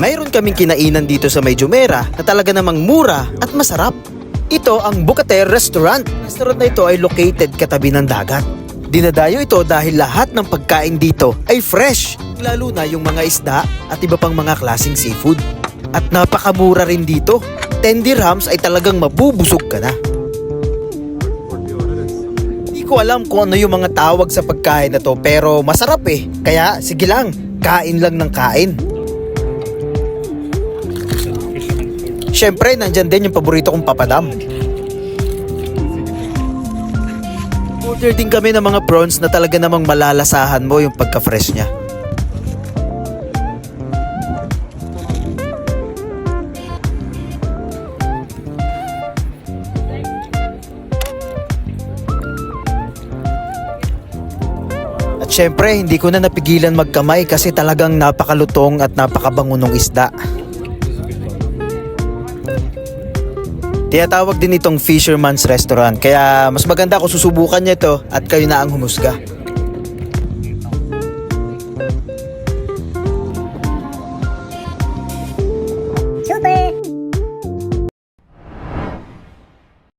mayroon kaming kinainan dito sa May Jumeirah na talaga namang mura at masarap. Ito ang Bukater Restaurant. Restaurant na ito ay located katabi ng dagat. Dinadayo ito dahil lahat ng pagkain dito ay fresh, lalo na yung mga isda at iba pang mga klaseng seafood. At napakamura rin dito. 10 dirhams ay talagang mabubusog ka na. Hindi ko alam kung ano yung mga tawag sa pagkain na to pero masarap eh. Kaya sige lang, kain lang ng kain. Siyempre, nandyan din yung paborito kong papadam. Order din kami ng mga prawns na talaga namang malalasahan mo yung pagka-fresh niya. At syempre, hindi ko na napigilan magkamay kasi talagang napakalutong at napakabango ng isda. Tinatawag din itong Fisherman's Restaurant kaya mas maganda kung susubukan niyo ito at kayo na ang humusga.